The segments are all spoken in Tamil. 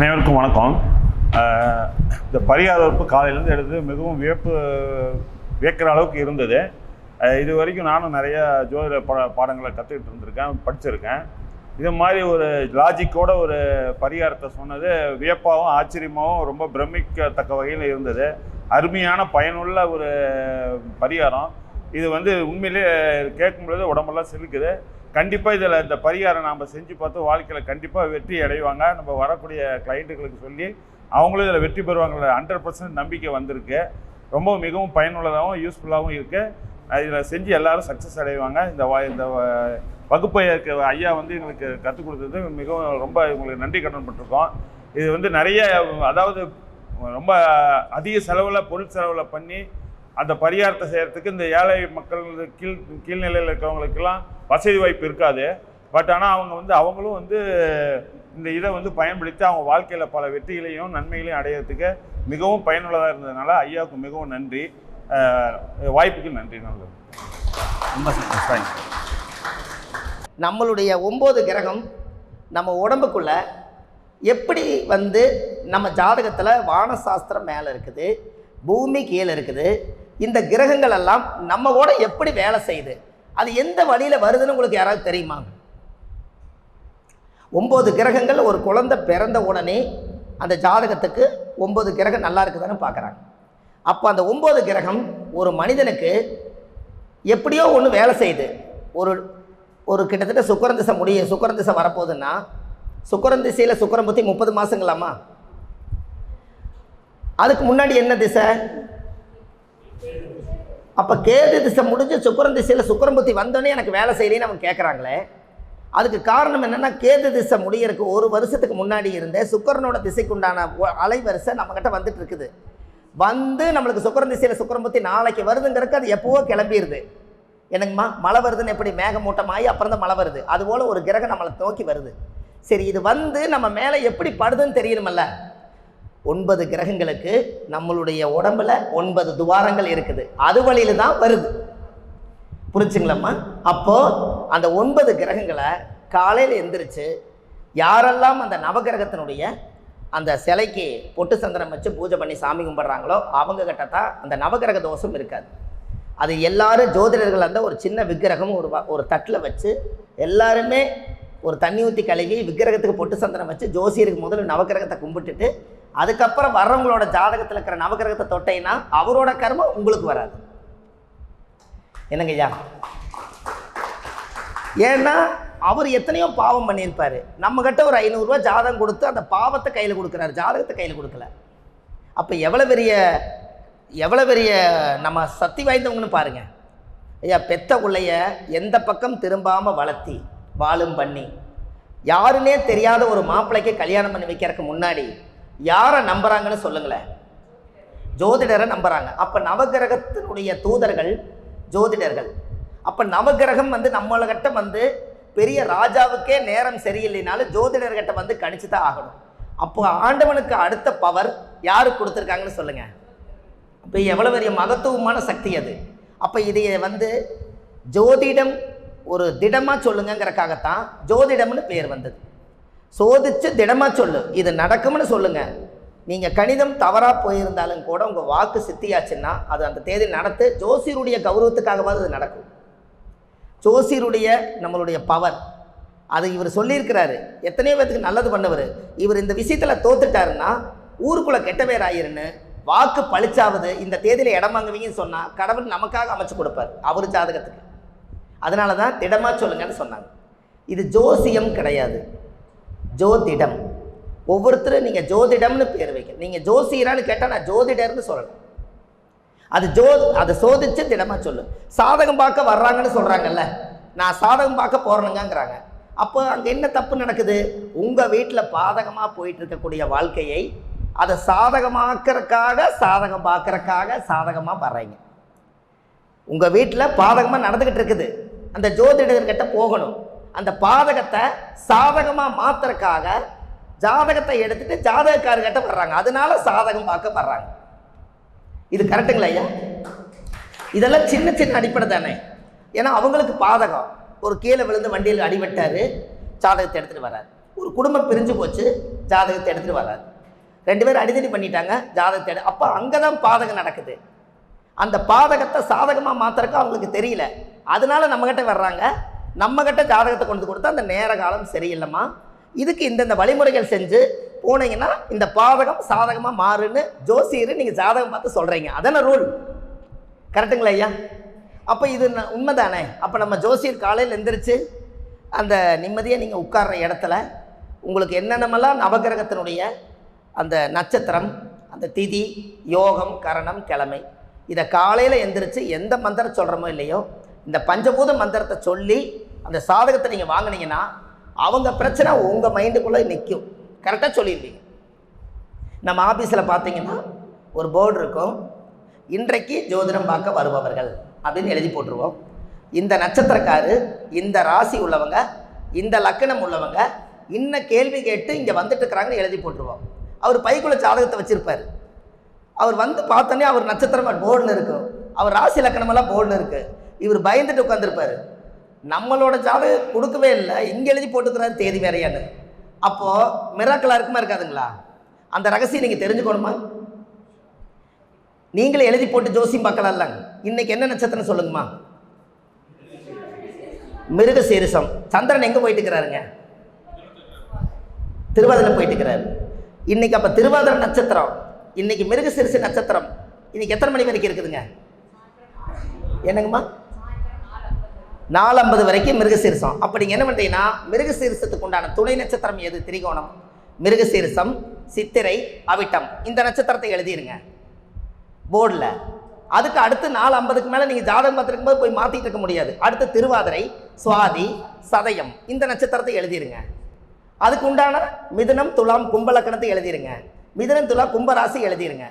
அனைவருக்கும் வணக்கம். இந்த பரிகார உறுப்பு காலையிலேருந்து எடுத்து மிகவும் வியப்பு வியக்கிற அளவுக்கு இருந்தது. இது வரைக்கும் நானும் நிறைய ஜோதிட பா பாடங்களை கற்றுக்கிட்டு இருந்திருக்கேன் படிச்சிருக்கேன். இது மாதிரி ஒரு லாஜிக்கோட ஒரு பரிகாரத்தை சொன்னது வியப்பாகவும் ஆச்சரியமாகவும் ரொம்ப பிரமிக்கத்தக்க வகையில் இருந்தது. அருமையான பயனுள்ள ஒரு பரிகாரம். இது வந்து உண்மையிலே கேட்கும்பொழுது உடம்பெல்லாம் சிலுக்குது. கண்டிப்பாக இதில் இந்த பரிகாரம் நாம் செஞ்சு பார்த்து வாழ்க்கையில் கண்டிப்பாக வெற்றி அடைவாங்க. நம்ம வரக்கூடிய கிளைண்ட்டுகளுக்கு சொல்லி அவங்களும் இதில் வெற்றி பெறுவாங்கள ஹண்ட்ரட் பர்சன்ட் நம்பிக்கை வந்திருக்கு. ரொம்ப மிகவும் பயனுள்ளதாகவும் யூஸ்ஃபுல்லாகவும் இருக்குது இதில் செஞ்சு எல்லோரும் சக்ஸஸ் அடைவாங்க. இந்த வா இந்த வகுப்பை இருக்கிற ஐயா வந்து எங்களுக்கு கற்றுக் கொடுத்தது. மிகவும் ரொம்ப உங்களுக்கு நன்றி கடன் பட்டிருக்கோம். இது வந்து நிறைய அதாவது ரொம்ப அதிக செலவில் பொருள் செலவில் பண்ணி அந்த பரிகாரத்தை செய்கிறதுக்கு இந்த ஏழை மக்கள் கீழ் கீழ்நிலையில் இருக்கிறவங்களுக்கெல்லாம் வசதி வாய்ப்பு இருக்காது. பட் ஆனால் அவங்க வந்து அவங்களும் வந்து இந்த இதை வந்து பயன்படுத்தி அவங்க வாழ்க்கையில் பல வெற்றிகளையும் நன்மைகளையும் அடையிறதுக்கு மிகவும் பயனுள்ளதாக இருந்ததுனால ஐயாவுக்கு மிகவும் நன்றி. வாய்ப்புக்கு நன்றி நல்லது ரொம்ப சந்தோஷம். நம்மளுடைய ஒம்பது கிரகம் நம்ம உடம்புக்குள்ளே எப்படி வந்து நம்ம ஜாதகத்தில் வானசாஸ்திரம் மேலே இருக்குது? பூமி கீழே இருக்குது. இந்த கிரகங்கள் எல்லாம் நம்ம கூட எப்படி வேலை செய்யுது? அது எந்த வழியில் வருதுன்னு உங்களுக்கு யாராவது தெரியுமா? ஒம்பது கிரகங்கள் ஒரு குழந்தை பிறந்த உடனே அந்த ஜாதகத்துக்கு ஒம்பது கிரகம் நல்லா இருக்குதுன்னு பார்க்குறாங்க. அப்போ அந்த ஒம்பது கிரகம் ஒரு மனிதனுக்கு எப்படியோ ஒன்று வேலை செய்யுது. ஒரு ஒரு கிட்டத்தட்ட சுக்கரந்திசை முடிய சுக்கரந்திசை வரப்போகுதுன்னா சுக்கரந்திசையில் சுக்கரம் பற்றி புத்தி முப்பது மாதங்களாமா அதுக்கு முன்னாடி என்ன திசை? அப்போ கேது திசை முடிஞ்சு சுக்கரன் திசையில் சுக்கரன் புத்தி வந்தோடனே எனக்கு வேலை செய்யலேன்னு அவங்க கேட்குறாங்களே அதுக்கு காரணம் என்னென்னா கேது திசை முடியறதுக்கு ஒரு வருஷத்துக்கு முன்னாடி இருந்த சுக்கரனோட திசைக்குண்டான அலைவரிசை நம்மக்கிட்ட வந்துட்டு இருக்குது. வந்து நம்மளுக்கு சுக்கரன் திசையில் சுக்கரன் புத்தி நாளைக்கு வருதுங்கிறதுக்கு அது எப்போவோ கிளம்பிடுது என்னங்கம்மா? மழை வருதுன்னு எப்படி மேகமூட்டமாகி அப்புறம் தான் மழை வருது. அதுபோல் ஒரு கிரகம் நம்மளை நோக்கி வருது. சரி இது வந்து நம்ம மேலே எப்படி படுதுன்னு தெரியணுமல்ல. ஒன்பது கிரகங்களுக்கு நம்மளுடைய உடம்புல ஒன்பது துவாரங்கள் இருக்குது. அது வழியில தான் வருது. புரிச்சுங்களம்மா அப்போ அந்த ஒன்பது கிரகங்களை காலையில் எந்திரிச்சு யாரெல்லாம் அந்த நவகிரகத்தினுடைய அந்த சிலைக்கு பொட்டு சந்தனம் வச்சு பூஜை பண்ணி சாமி கும்பிட்றாங்களோ அவங்க கிட்ட தான் அந்த நவகிரக தோஷம் இருக்காது. அது எல்லாரும் ஜோதிடர்கள் அந்த ஒரு சின்ன விக்கிரகம் ஒரு ஒரு தட்டில் வச்சு எல்லாருமே ஒரு தண்ணி ஊற்றி கழுவி விக்கிரகத்துக்கு பொட்டு சந்தனம் வச்சு ஜோசியருக்கு முதல்ல நவகிரகத்தை கும்பிட்டுட்டு அதுக்கப்புறம் வர்றவங்களோட ஜாதகத்தில் இருக்கிற நவகிரகத்தை தொட்டைன்னா அவரோட கர்மம் உங்களுக்கு வராது. என்னங்க ஐயா ஏன்னா அவர் எத்தனையோ பாவம் பண்ணியிருப்பார். நம்ம கிட்ட ஒரு ஐநூறுரூவா ஜாதகம் கொடுத்து அந்த பாவத்தை கையில் கொடுக்குறாரு. ஜாதகத்தை கையில் கொடுக்கல. அப்போ எவ்வளோ பெரிய எவ்வளோ பெரிய நம்ம சக்தி வாய்ந்தவங்கன்னு பாருங்கள் ஐயா பெத்த பிள்ளைய எந்த பக்கம் திரும்பாமல் வளர்த்தி வாழும் பண்ணி யாருன்னே தெரியாத ஒரு மாப்பிள்ளைக்கு கல்யாணம் பண்ணி வைக்கிறதுக்கு முன்னாடி யாரை நம்புகிறாங்கன்னு சொல்லுங்களேன். ஜோதிடரை நம்புகிறாங்க அப்போ நவகிரகத்தினுடைய தூதர்கள் ஜோதிடர்கள். அப்போ நவகிரகம் வந்து நம்மளகிட்ட வந்து பெரிய ராஜாவுக்கே நேரம் சரியில்லைனாலும் ஜோதிடர்கிட்ட வந்து கணிச்சு தான் ஆகணும். அப்போ ஆண்டவனுக்கு அடுத்த பவர் யாருக்கு கொடுத்துருக்காங்கன்னு சொல்லுங்கள் அப்போ எவ்வளோ பெரிய மகத்துவமான சக்தி அது. அப்போ இதை வந்து ஜோதிடம் ஒரு திடமாக சொல்லுங்கிறக்காகத்தான் ஜோதிடம்னு பேர் வந்தது. சோதிச்சு திடமாக சொல்லு. இது நடக்கும்னு சொல்லுங்க. நீங்கள் கணிதம் தவறாக போயிருந்தாலும் கூட உங்கள் வாக்கு சித்தியாச்சுன்னா அது அந்த தேதி நடத்து ஜோசியருடைய கௌரவத்துக்காகவாது அது நடக்கும். ஜோசியருடைய நம்மளுடைய பவர். அது இவர் சொல்லியிருக்கிறாரு. எத்தனையோ பேத்துக்கு நல்லது பண்ணவர். இவர் இந்த விஷயத்தில் தோத்துட்டாருன்னா ஊருக்குள்ளே கெட்ட பேர் ஆயிருன்னு வாக்கு பழிச்சாவது இந்த தேதியில் இடம் வாங்குவீங்கன்னு சொன்னால் கடவுள் நமக்காக அமைச்சு கொடுப்பார். அவர் ஜாதகத்துக்கு. அதனால தான் திடமாக சொல்லுங்கன்னு சொன்னாங்க. இது ஜோசியம் கிடையாது. ஜோதிடம். ஒவ்வொருத்தரும் நீங்கள் ஜோதிடம்னு பேர் வைக்கணும் நீங்கள் ஜோசியரான்னு கேட்டால் நான் ஜோதிடர்னு சொல்லணும். அது ஜோ அதை சோதிச்சு திடமாக சொல்லு. சாதகம் பார்க்க வர்றாங்கன்னு சொல்கிறாங்கல்ல நான் சாதகம் பார்க்க போகிறேனுங்கங்கிறாங்க அப்போ அங்கே என்ன தப்பு நடக்குது? உங்கள் வீட்டில் பாதகமாக போயிட்டு இருக்கக்கூடிய வாழ்க்கையை அதை சாதகமாக்கிறதுக்காக சாதகம் பார்க்கறக்காக சாதகமாக வர்றீங்க. உங்கள் வீட்டில் பாதகமாக நடந்துக்கிட்டு இருக்குது. அந்த ஜோதிடர்கிட்ட போகணும். அந்த பாதகத்தை சாதகமாக மாத்துறக்காக ஜாதகத்தை எடுத்துட்டு ஜாதகக்காரர்கிட்ட வர்றாங்க. அதனால சாதகம் பார்க்க வர்றாங்க. இது கரெக்டுங்களா ஐயா? இதெல்லாம் சின்ன சின்ன அடிப்படை தானே. ஏன்னா அவங்களுக்கு பாதகம். ஒரு கீழே விழுந்து வண்டியில் அடிபட்டாரு ஜாதகத்தை எடுத்துகிட்டு வர்றாரு. ஒரு குடும்பம் பிரிஞ்சு போச்சு ஜாதகத்தை எடுத்துகிட்டு வர்றாரு. ரெண்டு பேரும் அடிதடி பண்ணிட்டாங்க ஜாதகத்தை எடு. அப்போ அங்கே தான் பாதகம் நடக்குது. அந்த பாதகத்தை சாதகமாக மாத்துறதுக்கு அவங்களுக்கு தெரியல. அதனால நம்மக்கிட்ட வர்றாங்க. நம்மக்கிட்ட ஜாதகத்தை கொண்டு கொடுத்தா அந்த நேர காலம் சரியில்லைம்மா. இதுக்கு இந்தந்த வழிமுறைகள் செஞ்சு போனீங்கன்னா இந்த பாதகம் சாதகமாக மாறுன்னு ஜோசியர் நீங்கள் ஜாதகம் பார்த்து சொல்கிறீங்க அதான ரூல் கரெக்டுங்களா ஐயா? அப்போ இது உண்மை உண்மைதானே? அப்போ நம்ம ஜோசியர் காலையில் எந்திரிச்சு அந்த நிம்மதியாக நீங்கள் உட்கார்ற இடத்துல உங்களுக்கு என்னென்னமெல்லாம் நவகிரகத்தினுடைய அந்த நட்சத்திரம் அந்த திதி யோகம் கரணம் கிழமை இதை காலையில் எந்திரிச்சு எந்த மந்திரம் சொல்கிறோமோ இல்லையோ இந்த பஞ்சபூத மந்திரத்தை சொல்லி அந்த சாதகத்தை நீங்கள் வாங்குனீங்கன்னா அவங்க பிரச்சனை உங்கள் மைண்டுக்குள்ளே நிற்கும் கரெக்டாக சொல்லிடுவீங்க நம்ம ஆஃபீஸில் பார்த்தீங்கன்னா ஒரு போர்டு இருக்கும். இன்றைக்கு ஜோதிடம் பார்க்க வருபவர்கள் அப்படின்னு எழுதி போட்டுருவோம். இந்த நட்சத்திரக்காரு இந்த ராசி உள்ளவங்க இந்த லக்கணம் உள்ளவங்க இன்ன கேள்வி கேட்டு இங்கே வந்துட்டு இருக்கிறாங்கன்னு எழுதி போட்டுருவோம். அவர் பைக்குள்ள ஜாதகத்தை வச்சுருப்பார். அவர் வந்து பார்த்தோன்னே அவர் நட்சத்திரம் போர்டில் இருக்கும் அவர் ராசி லக்கணமெல்லாம் போர்டில் இருக்குது இவர் பயந்துட்டு உட்காந்துருப்பார் நம்மளோட ஜாதகம் கொடுக்கவே இல்லை. இங்கே எழுதி போட்டுக்கிறாரு தேதி வேறையான்னு அப்போது மிராக்களாக இருக்குமா இருக்காதுங்களா? அந்த ரகசியம் நீங்கள் தெரிஞ்சுக்கணுமா? நீங்களே எழுதி போட்டு ஜோசியம் பார்க்கலாம்ல இன்னைக்கு என்ன நட்சத்திரம் சொல்லுங்கம்மா. மிருக சீரிசம் சந்திரன் எங்கே போயிட்டு இருக்கிறாருங்க திருவாதிரை போயிட்டு இருக்கிறாரு இன்னைக்கு அப்போ திருவாதிரை நட்சத்திரம். இன்னைக்கு மிருக சீரிச நட்சத்திரம். இன்னைக்கு எத்தனை மணி வரைக்கும் இருக்குதுங்க? என்னங்கம்மா? நாலு ஐம்பது வரைக்கும் மிருகசீரிசம். அப்போ நீங்கள் என்ன பண்ணுறீங்கன்னா மிருகசீரிசத்துக்கு உண்டான துணை நட்சத்திரம் எது? திரிகோணம். மிருகசீரிசம் சித்திரை அவிட்டம். இந்த நட்சத்திரத்தை எழுதிருங்க. போர்டில். அதுக்கு அடுத்து நாலு ஐம்பதுக்கு மேலே நீங்கள் ஜாதகம் பார்த்துருக்கும் போது போய் மாற்றிட்டு இருக்க முடியாது. அடுத்து திருவாதிரை சுவாதி சதயம். இந்த நட்சத்திரத்தை எழுதிருங்க. அதுக்கு உண்டான மிதுனம் துலாம் கும்பலக்கணத்தை எழுதிருங்க. மிதுனம் துலா கும்பராசி எழுதிருங்க.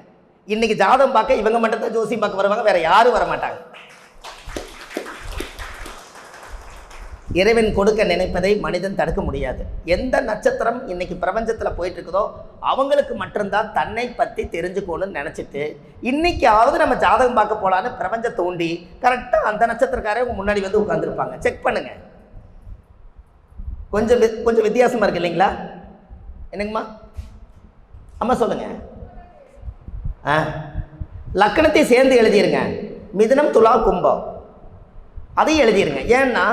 இன்னைக்கு ஜாதகம் பார்க்க இவங்க மட்டும் தான் ஜோசியம் பார்க்க வருவாங்க வேற யாரும் வர மாட்டாங்க இறைவன் கொடுக்க நினைப்பதை மனிதன் தடுக்க முடியாது. எந்த நட்சத்திரம் இன்னைக்கு பிரபஞ்சத்தில் போயிட்டுருக்குதோ அவங்களுக்கு மட்டும்தான் தன்னை பற்றி தெரிஞ்சுக்கணும்னு நினச்சிட்டு இன்னைக்காவது நம்ம ஜாதகம் பார்க்க போகலான்னு பிரபஞ்ச தூண்டி கரெக்டாக அந்த நட்சத்திரக்காரே உங்கள் முன்னாடி வந்து உட்காந்துருப்பாங்க செக் பண்ணுங்கள் கொஞ்சம் வி- கொஞ்சம் வித்தியாசமாக இருக்கு இல்லைங்களா? என்னங்கம்மா? அம்மா சொல்லுங்கள் ஆ? லக்கணத்தை சேர்ந்து எழுதிருங்க. மிதுனம் துலா கும்பம். அதையும் எழுதிருங்க. ஏன்னா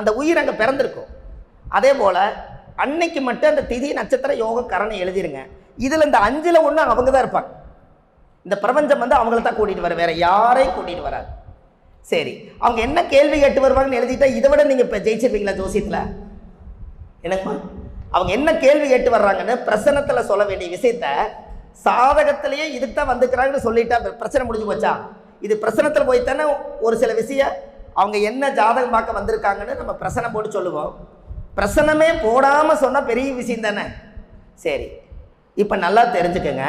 அந்த உயிர் அங்கே பிறந்திருக்கும். அதே போல் அன்னைக்கு மட்டும் அந்த திதி நட்சத்திர யோக கரணை எழுதிருங்க. இதில் இந்த அஞ்சில் ஒன்று அவங்க தான் இருப்பாங்க. இந்த பிரபஞ்சம் வந்து அவங்கள தான் கூட்டிகிட்டு வர வேற யாரையும் கூட்டிகிட்டு வராது. சரி அவங்க என்ன கேள்வி கேட்டு வருவாங்கன்னு எழுதிட்டா இதை விட நீங்கள் இப்போ ஜெயிச்சிருவீங்களா ஜோசியத்தில்? எனக்குமா அவங்க என்ன கேள்வி கேட்டு வர்றாங்கன்னு பிரசனத்தில் சொல்ல வேண்டிய விஷயத்த சாதகத்திலேயே இதுக்கு தான் வந்துக்கிறாங்கன்னு சொல்லிட்டா பிரச்சனை முடிஞ்சு போச்சா? இது பிரசனத்தில் போய் தானே ஒரு சில விஷயம் அவங்க என்ன ஜாதகம் பார்க்க வந்திருக்காங்கன்னு நம்ம பிரசனம் போட்டு சொல்லுவோம். பிரசனமே போடாமல் சொன்னால் பெரிய விஷயம் தானே? சரி. இப்போ நல்லா தெரிஞ்சுக்கங்க.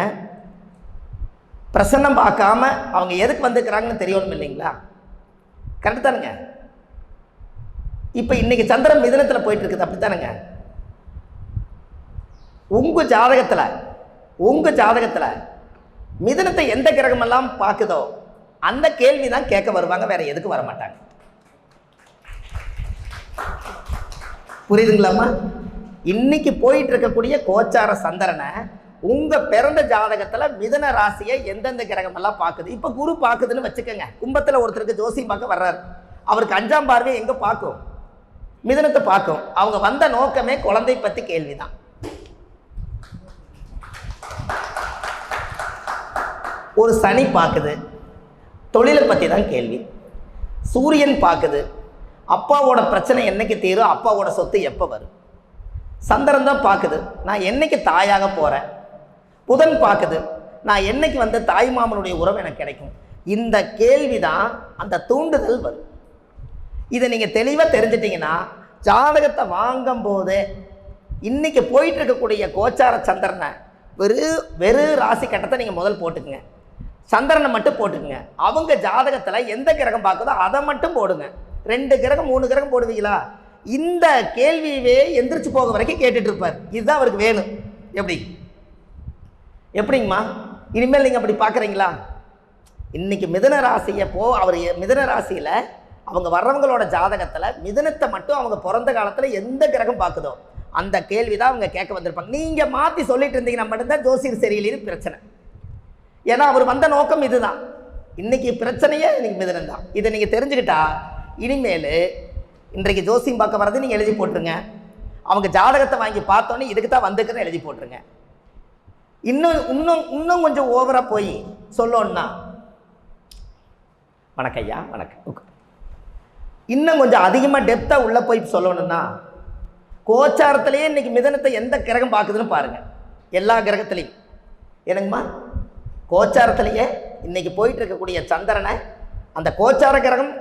பிரசன்னம் பார்க்காம அவங்க எதுக்கு வந்திருக்கிறாங்கன்னு தெரியணும் இல்லைங்களா? கரெக்டு தானுங்க? இப்போ இன்றைக்கி சந்திரன் மிதனத்தில் போயிட்டுருக்குது அப்படி அப்படித்தானுங்க? உங்கள் ஜாதகத்தில் உங்கள் ஜாதகத்தில் மிதனத்தை எந்த கிரகமெல்லாம் பார்க்குதோ அந்த கேள்வி தான் கேட்க வருவாங்க வேறு எதுக்கு வர மாட்டாங்க புரியுதுங்களாம்மா? இன்னைக்கு போயிட்டு இருக்கக்கூடிய கோச்சார சந்திரனை உங்க பிறந்த ஜாதகத்துல மிதன ராசியை எந்தெந்த கிரகமெல்லாம் பார்க்குது? இப்போ குரு பார்க்குதுன்னு வச்சுக்கோங்க. கும்பத்துல ஒருத்தருக்கு ஜோசியம் பார்க்க வர்றாரு. அவருக்கு அஞ்சாம் பார்வை எங்க பார்க்கும்? மிதனத்தை பார்க்கும். அவங்க வந்த நோக்கமே குழந்தை பத்தி கேள்விதான். ஒரு சனி பார்க்குது. தொழிலை பற்றி தான் கேள்வி. சூரியன் பார்க்குது. அப்பாவோட பிரச்சனை என்னைக்கு தீரும் அப்பாவோட சொத்து எப்போ வரும்? சந்திரன் தான் பார்க்குது நான் என்னைக்கு தாயாக போகிறேன் புதன் பார்க்குது நான் என்னைக்கு வந்து தாய் மாமனுடைய உறவு எனக்கு கிடைக்கும்? இந்த கேள்வி தான் அந்த தூண்டுதல் வரும். இதை நீங்கள் தெளிவாக தெரிஞ்சிட்டிங்கன்னா ஜாதகத்தை வாங்கும் போது போயிட்டு இருக்கக்கூடிய கோச்சார சந்திரனை வெறு வெறு ராசி கட்டத்தை நீங்கள் முதல் போட்டுக்குங்க. சந்திரனை மட்டும் போட்டுக்குங்க. அவங்க ஜாதகத்தில் எந்த கிரகம் பார்க்குதோ அதை மட்டும் போடுங்க. ரெண்டு கிரகம் மூணு கிரகம் போடுவீங்களா? இந்த கேள்வியவே எந்திரிச்சு போக வரைக்கும் கேட்டுட்டு இருப்பார். இதுதான் அவருக்கு வேணும். எப்படி? எப்படிங்கம்மா? இனிமேல் நீங்கள் அப்படி பார்க்குறீங்களா? இன்னைக்கு மிதுன ராசியை போ அவர் மிதுன ராசியில் அவங்க வர்றவங்களோட ஜாதகத்தில் மிதுனத்தை மட்டும் அவங்க பிறந்த காலத்தில் எந்த கிரகம் பார்க்குதோ அந்த கேள்வி தான் அவங்க கேட்க வந்திருப்பாங்க. நீங்கள் மாற்றி சொல்லிட்டு இருந்தீங்கன்னா மட்டும்தான் ஜோசியர் சரியில்லைன்னு பிரச்சனை. ஏன்னா அவர் வந்த நோக்கம் இதுதான். இன்னைக்கு பிரச்சனையே இன்னைக்கு மிதனம் தான் இதை நீங்கள் தெரிஞ்சுக்கிட்டா இனிமேல் இன்றைக்கு ஜோசியம் பார்க்க வரது நீங்கள் எழுதி போட்டுருங்க. அவங்க ஜாதகத்தை வாங்கி பார்த்தோன்னே இதுக்கு தான் வந்துக்கிறேன்னு எழுதி போட்டுருங்க. இன்னும் இன்னும் இன்னும் கொஞ்சம் ஓவராக போய் சொல்லணும்னா. வணக்கம் ஐயா வணக்கம். இன்னும் கொஞ்சம் அதிகமாக டெப்த்தாக உள்ளே போய் சொல்லணும்னா கோச்சாரத்திலேயே இன்னைக்கு மிதனத்தை எந்த கிரகம் பார்க்குதுன்னு பாருங்கள் எல்லா கிரகத்துலேயும். என்னங்கம்மா? கோச்சாரத்திலேயே இன்னைக்கு போயிட்டு இருக்கக்கூடிய சந்திரனை அந்த கோச்சார கிரகம்